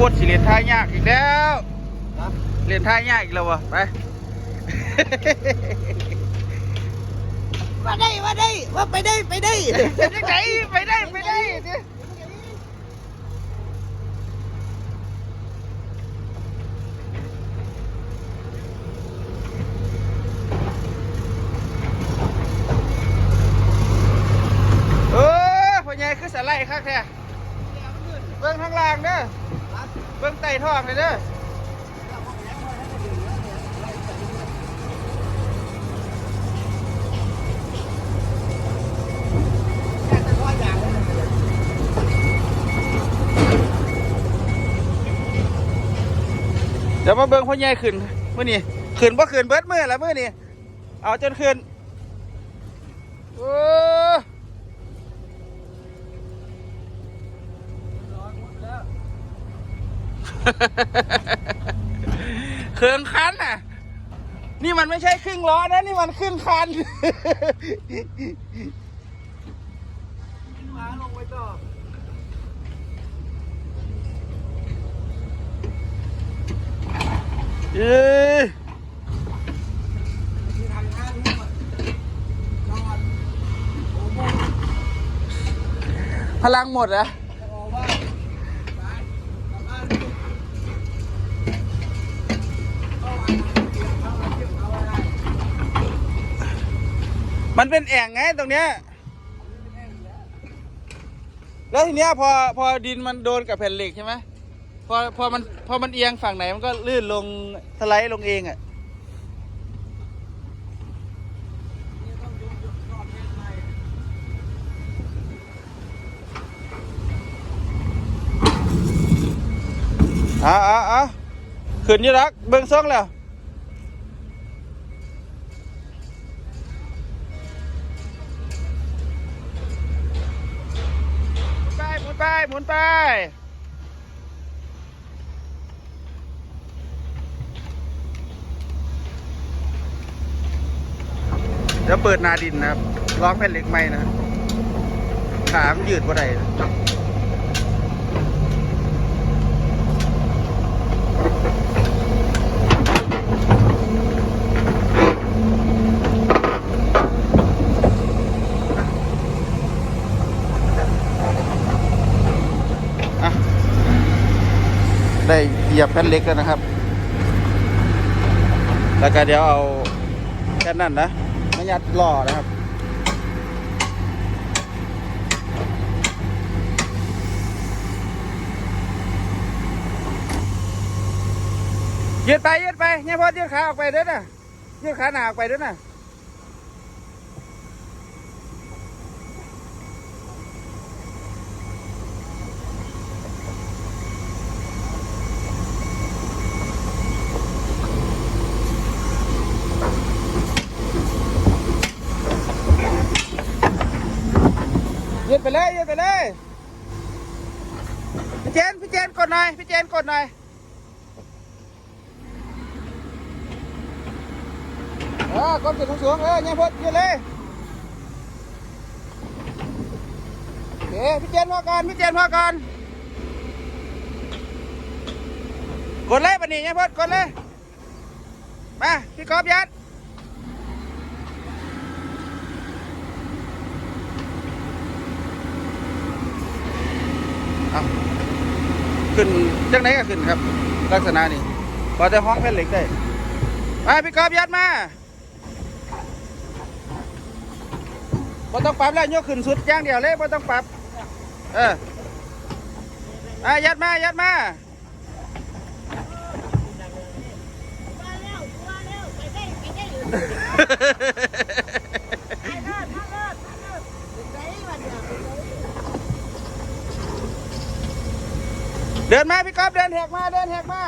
วดสิเรียนท่ายากอีกแล้วเรียนท่ายากอีกแล้ววะไปว่าได้ว่าได้ว่าไปได้ไปได้ไปไหนไปได้ไปได้เออพ่อใหญ่คือสไลด์คักแท้เบิ่งข้างล่างเด้อ เบิ่งใต้ท้องเลยเด้อเดี๋ยวมาเบิ่งพ่อใหญ่ขึ้นเมื้อนี้ขึ้นบ่ขึ้นเบิดมื้อละมื้อนี้เอาจนขึ้นโอ้ เครื่องคันน่ะ นี่มันไม่ใช่ครึ่งล้อนะ นี่มันครึ่งคันมาลงไว้ต่อเอ้ยที่ทางห้าทุ่มอะนอนโอ้โหพลังหมดเหรอะ มันเป็นแอ่งไงตรงเนี้ย แล้วทีเนี้ยพอพอดินมันโดนกับแผ่นเหล็กใช่ไหมพอพอมันพอมันเอียงฝั่งไหนมันก็ลื่นลงสไลด์ลงเองอะนี่ต้องยกยกยอดแม่นใหม่อะอะอะขึ้นยี่รักเบิ่งซ่องแล้ว ไปหมุนไป หมุนไป เดี๋ยวเปิดนาดินนะครับร้องแผ่นเหล็กไหมนะขามยืดกว่าใดนะ ยียบแผ่นเล็กแล้วนะครับ แล้วก็เดี๋ยวเอาแค่นั้นนะไม่ยัดล่อนะครับยืดไปยืดไปเนี่ยพอยืดขาออกไปด้อนะยืดขาหนาออกไปด้อนะ ยืดไปเลยยืดไปเลยพี่เจนพี่เจนกดหน่อยพี่เจนกดหน่อยเออกดขึ้นสูงๆเออเนี่ยพดยืนเลยโอเคพี่เจนพอก่อนพี่เจนพอก่อนกดเลยปะนี่เนี่ยพดกดเลยมาพี่กอบยัด เอาขึ้นจังไหนก็ขึ้นครับ ลักษณะนี้พอจะห้องแผ่นเหล็กได้มาพี่กอบยัดมาบ่ต้องปรับแล้วยกขึ้นสุดอย่างเดียวเลยบ่ต้องปรับ เออไปยัดมายัดมาเร็วมาเร็วไปได้ไปได้อยู่ไปเลิศมาเลิศมาเลิศไปได้วันเดียวไปได้ เดินมาพี่ก๊อฟเดินแหกมาเดินแหกมา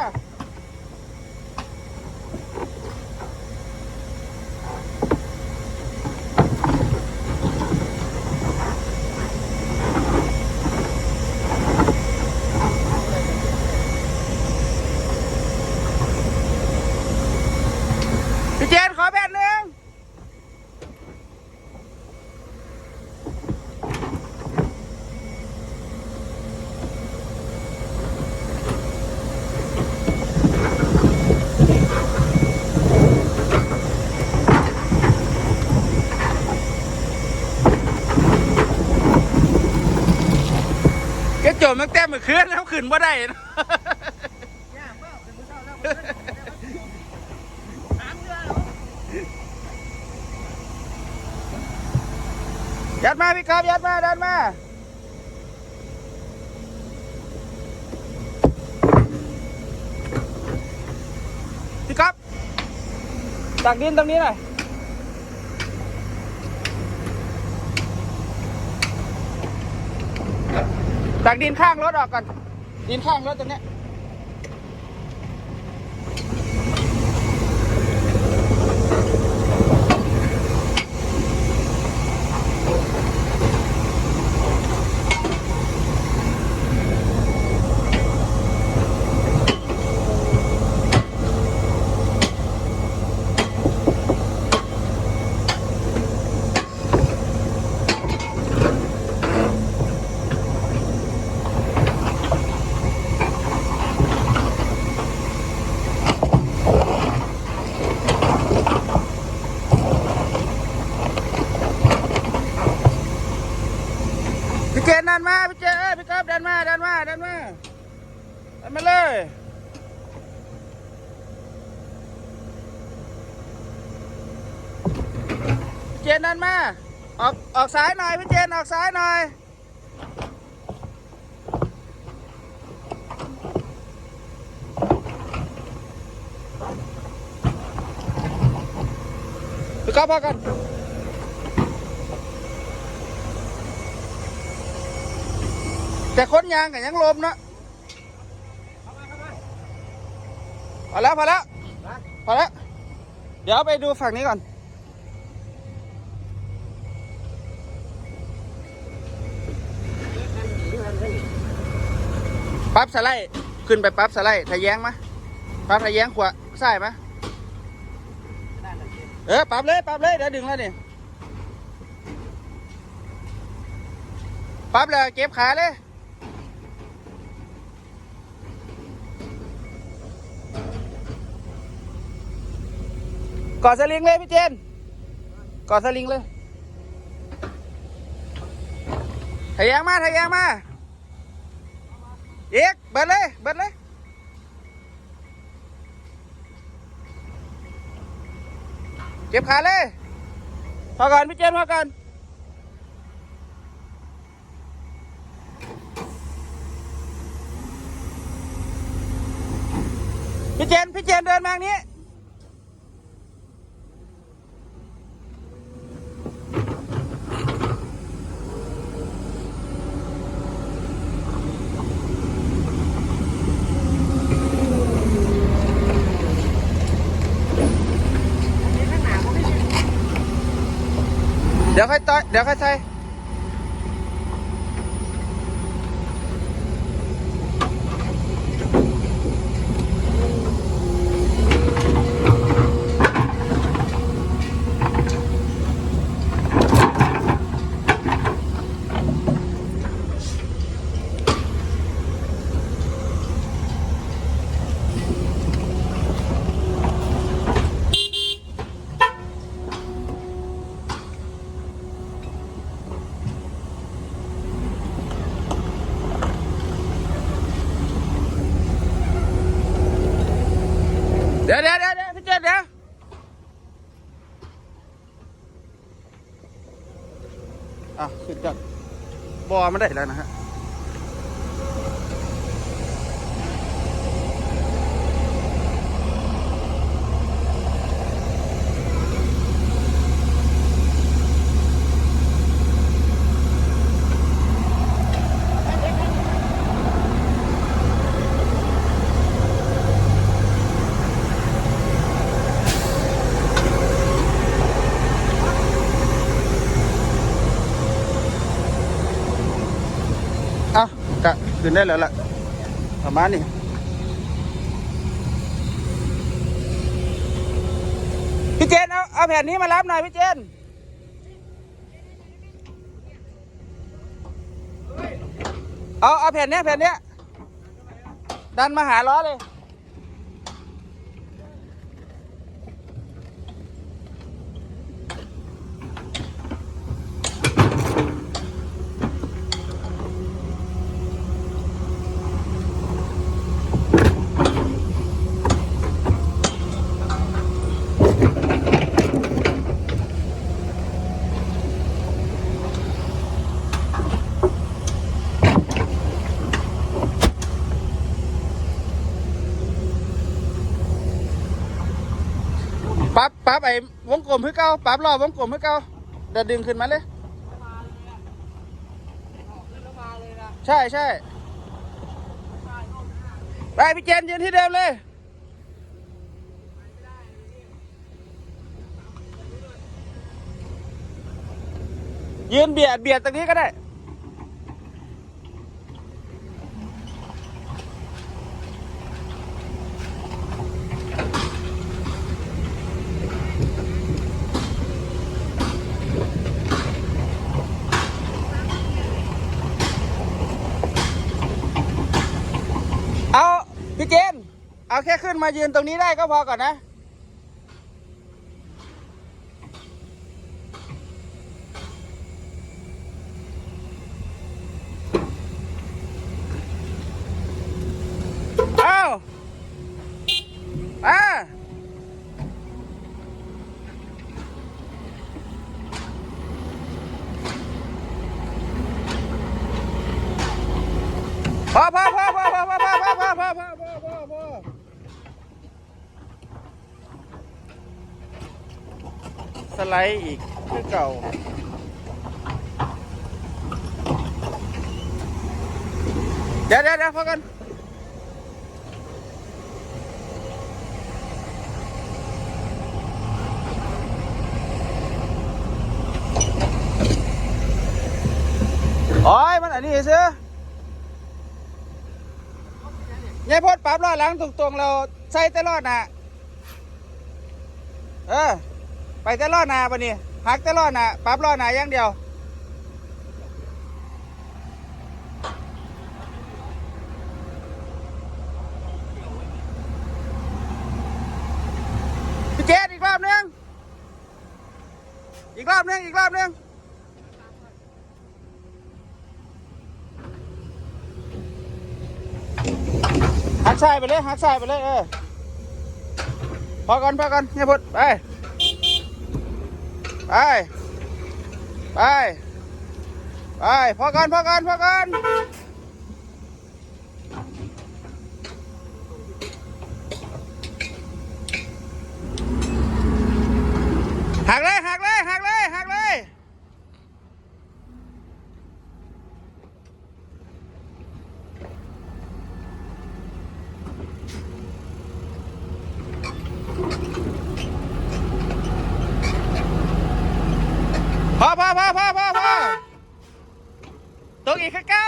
มตั้งแต่เมื่อคืนแล้วขึ้นบ่ได้นะยัดมาพี่ครับยัดมาดันมาพี่ครับตักดินตรงนี้หน่อย ตักดินข้างรถออกก่อน ดินข้างรถตรงเนี้ย จนดันมาพี่เจนพี่ก๊อฟดันมาดันมาดันมาดันมาเลยพี่เจนดันมาออกออกซ้ายหน่อยพี่เจนออกซ้ายหน่อยพี่ก๊อฟพอกัน แต่คนยางกับยังลมเนาะพอแล้วพอแล้วพอแล้ว เดี๋ยวไปดูฝั่งนี้ก่อน ปั๊บสไลด์ขึ้นไปปั๊บสไลด์ทะแยงมะปั๊บทะแยงขวาใส่มะเออปั๊บเลยปั๊บเลยเดี๋ยวดึงแล้วนี่ปั๊บเลยเก็บขาเลย กอดสลิงเลยพี่เจนกอดสลิงเลยทะแยงมาทะแยงมาเอกเบิดเลยเบิดเลยเก็บขาเลยพอก่อนพี่เจนพอก่อนพี่เจนพี่เจนเดินมาทางนี้ เดี๋ยวค่อยต่อยเดี๋ยวค่อยใส่เดี๋ยวเดี๋ยวเดี๋ยวเดี๋ยวพี่เจนเดี๋ยวอะขึ้นก่อนบ อมันได้แล้วนะฮะ เอากะ ขึ้นได้แล้วล่ะ ประมาณนี้พี่เจนเอาเอาแผ่นนี้มารับหน่อยพี่เจนเอาเอาแผ่นเนี้ยแผ่นเนี้ยดันมาหาล้อเลย ปั๊บปั๊บไอ้วงกลมเพื่อเก้าปั๊บรอบวงกลมเพื่อเก้าเดี๋ยวดึงขึ้นมาเลยใช่ใช่ไปพี่เจนยืนที่เดิมเลยยืนเบียดเบียดตรงนี้ก็ได้ เอาพี่เจน เอา แค่ขึ้นมายืนตรงนี้ได้ก็พอก่อนนะ ไลด์อีกคือเก่าเดี๋ยวเดี๋ยวเดี๋ยวพอกันโอ้ยมันอันนี้ซื้อยายพดปรับล้อหลังตรงๆเราใส่แต่ลอหน้าเออ แต่ล้อนาปะนี่หักแต่ล้อนาปรับล้อนาอย่างเดียว พี่เจดอีกรอบนึง อีกรอบนึง อีกรอบนึงหักซ้ายไปเลยหักซ้ายไปเลยเออพอก่อนพอก่อนเฮียพุทไป ไป ไป ไปพอกันพอกันพอกันหักเลยหักเลยหักเลยหักเลย พอพอพอพอพอพอตกอีกข้าเก้า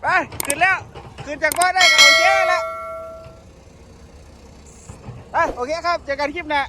ไปขึ้นแล้ว ขึ้นจากบ้านได้ก็โอเคแล้วไปโอเคครับ เจอกันคลิปหน้า